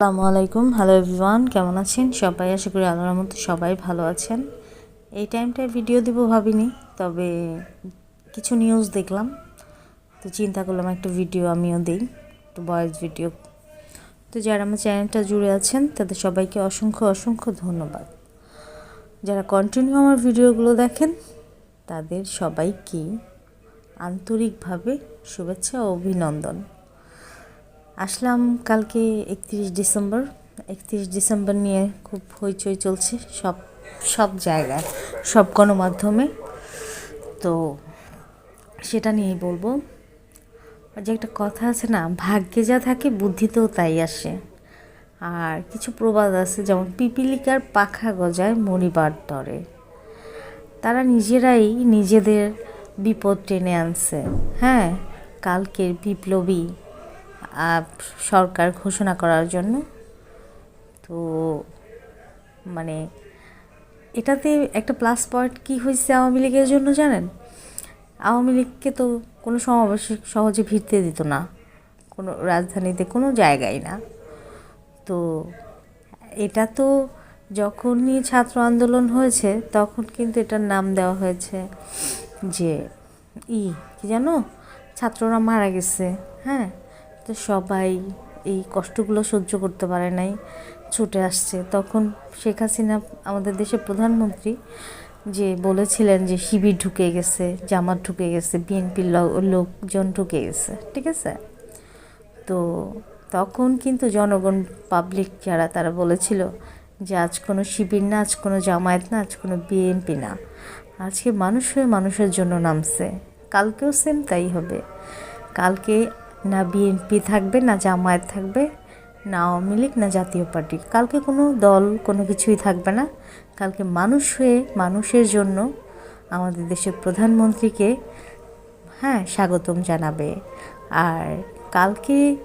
আসসালামু আলাইকুম। Hello everyone কেমন আছেন? সবাই আশা করি আল্লাহর মতো সবাই ভালো আছেন। এই টাইমটায় ভিডিও দিব ভাবিনি, তবে কিছু নিউজ দেখলাম। তো চিন্তা করলাম একটা ভিডিও আমিও দিই, তো ভয়েস ভিডিও তো যারা আমার চ্যানেলটা জুড়ে আছেন, তাদের সবাইকে অসংখ্য অসংখ্য ধন্যবাদ। যারা কন্টিনিউ আমার ভিডিওগুলো দেখেন, তাদের সবাইকে আন্তরিকভাবে শুভেচ্ছা ও অভিনন্দন। আসলাম কালকে একত্রিশ ডিসেম্বর। একত্রিশ ডিসেম্বর নিয়ে খুব হইচই চলছে সব সব জায়গায়, সব গণমাধ্যমে। তো সেটা নিয়েই বলব। যে একটা কথা আছে না, ভাগ্যে যা থাকে বুদ্ধিতেও তাই আসে। আর কিছু প্রবাদ আছে, যেমন পিপিলিকার পাখা গজায় মরিবার তরে। তারা নিজেরাই নিজেদের বিপদ টেনে আনছে। হ্যাঁ কালকের বিপ্লবী সরকার ঘোষণা করার জন্য। তো মানে এটাতে একটা প্লাস পয়েন্ট কী হয়েছে আওয়ামী লীগের জন্য জানেন? আওয়ামী লীগকে তো কোনো সমাবেশে সহজে ভিড়তে দিত না। কোনো রাজধানীতে কোনো জায়গায় না। তো এটা তো যখনই ছাত্র আন্দোলন হয়েছে তখন কিন্তু এটার নাম দেওয়া হয়েছে যে ই, কি জানো? ছাত্ররা মারা গেছে হ্যাঁ? সবাই এই কষ্টগুলো সহ্য করতে পারে নাই, ছুটে আসছে। তখন শেখ হাসিনা, আমাদের দেশের প্রধানমন্ত্রী, যে বলেছিলেন যে শিবির ঢুকে গেছে, জামাত ঢুকে গেছে, বিএনপির লোকজন ঢুকে গেছে, ঠিক আছে? তো তখন কিন্তু জনগণ পাবলিক যারা, তারা বলেছিল যে আজ কোনো শিবির না, আজ কোনো জামায়াত না, আজ কোনো বিএনপি না। আজকে মানুষ হয়ে মানুষের জন্য নামছে। কালকেও সেম তাই হবে। কালকে না বিএনপি থাকবে, না জামায়াত থাকবে, না আওয়ামী লীগ, না জাতীয় পার্টি। কালকে কোনো দল, কোনো কিছুই থাকবে না। কালকে মানুষ হয়ে, মানুষের জন্য আমাদের দেশের প্রধানমন্ত্রীকে হ্যাঁ স্বাগতম জানাবে। আর কালকে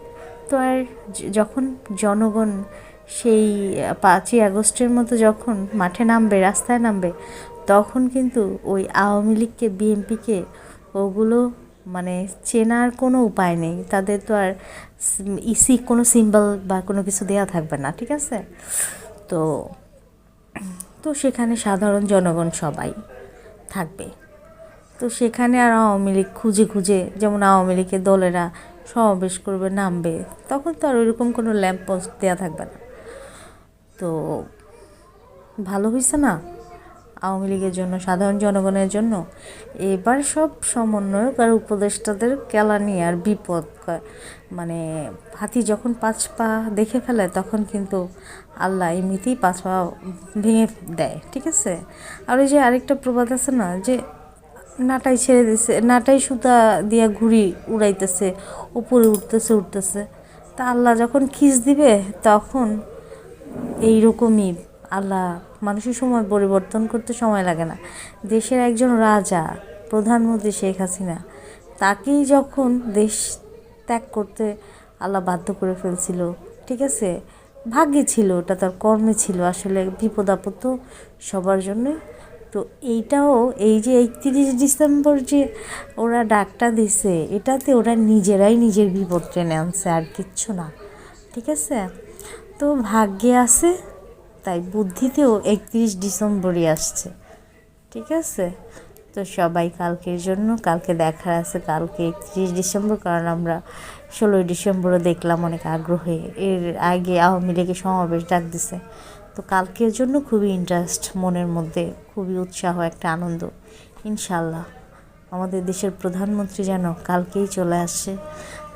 তো আর যখন জনগণ সেই পাঁচই আগস্টের মতো যখন মাঠে নামবে, রাস্তায় নামবে, তখন কিন্তু ওই আওয়ামী লীগকে বিএনপিকে ওগুলো মানে চেনার কোনো উপায় নেই। তাদের তো আর ইসি কোনো সিম্বল বা কোনো কিছু দেওয়া থাকবে না, ঠিক আছে? তো তো সেখানে সাধারণ জনগণ সবাই থাকবে। তো সেখানে আর আওয়ামী লীগ খুঁজে খুঁজে, যেমন আওয়ামী লীগের দলেরা সমাবেশ করবে, নামবে, তখন তো আর ওইরকম কোনো ল্যাম্প পোস্ট দেওয়া থাকবে না। তো, ভালো হয়েছে না? আওয়ামী লীগের জন্য, সাধারণ জনগণের জন্য, এবার সব সমন্বয়ক আর উপদেষ্টাদের কেলানি আর বিপদ মানে হাতি যখন পাঁচ পা দেখে ফেলে, তখন কিন্তু আল্লাহ এমনিতেই পাঁচ পা ভেঙে দেয়, ঠিক আছে? আর ওই যে আরেকটা প্রবাদ আছে না, যে নাটাই ছেড়ে দিছে, নাটাই সুতা দিয়া ঘুড়ি উড়াইতেছে, উপরে উঠতেছে উঠতেছে। তা আল্লাহ যখন খিস দিবে, তখন এইরকমই আল্লাহ মানুষের সময় পরিবর্তন করতে সময় লাগে না। দেশের একজন রাজা, প্রধানমন্ত্রী শেখ হাসিনা, তাকেই যখন দেশ ত্যাগ করতে আল্লাহ বাধ্য করে ফেলছিল, ঠিক আছে? ভাগ্যে ছিল, ওটা তার কর্মে ছিল, আসলে বিপদ আপদ সবার জন্য। তো এইটাও এই যে একত্রিশ ডিসেম্বর যে ওরা ডাকটা দিছে, এটাতে ওরা নিজেরাই নিজের বিপদ টেনে আনছে, আর কিচ্ছু না, ঠিক আছে? তো ভাগ্যে আছে তাই বুদ্ধিতেও একত্রিশ ডিসেম্বরই আসছে। ঠিক আছে? তো সবাই কালকের জন্য, কালকে দেখার আছে, কালকে একত্রিশ ডিসেম্বর, কারণ আমরা ষোলোই ডিসেম্বরও দেখলাম অনেক আগ্রহে। এর আগে আওয়ামী লীগের সমাবেশ ডাক দিছে। তো কালকের জন্য খুবই ইন্টারেস্ট মনের মধ্যে খুবই উৎসাহ, একটা আনন্দ। ইনশাল্লাহ আমাদের দেশের প্রধানমন্ত্রী যেন কালকেই চলে আসছে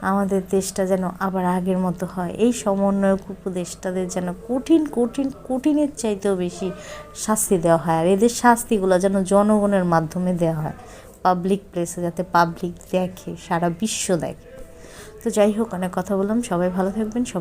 আমাদের দেশটা যেন আবার আগের মতো হয়। এই সমন্বয়ক উপদেশটাদের যেন কঠিন কঠিন, কঠিনের চাইতেও বেশি শাস্তি দেওয়া হয় আর এদের শাস্তিগুলো যেন জনগণের মাধ্যমে দেওয়া হয়। পাবলিক প্লেসে যাতে পাবলিক দেখে, সারা বিশ্ব দেখে। তো যাই হোক, অনেক কথা বললাম। সবাই ভালো থাকবেন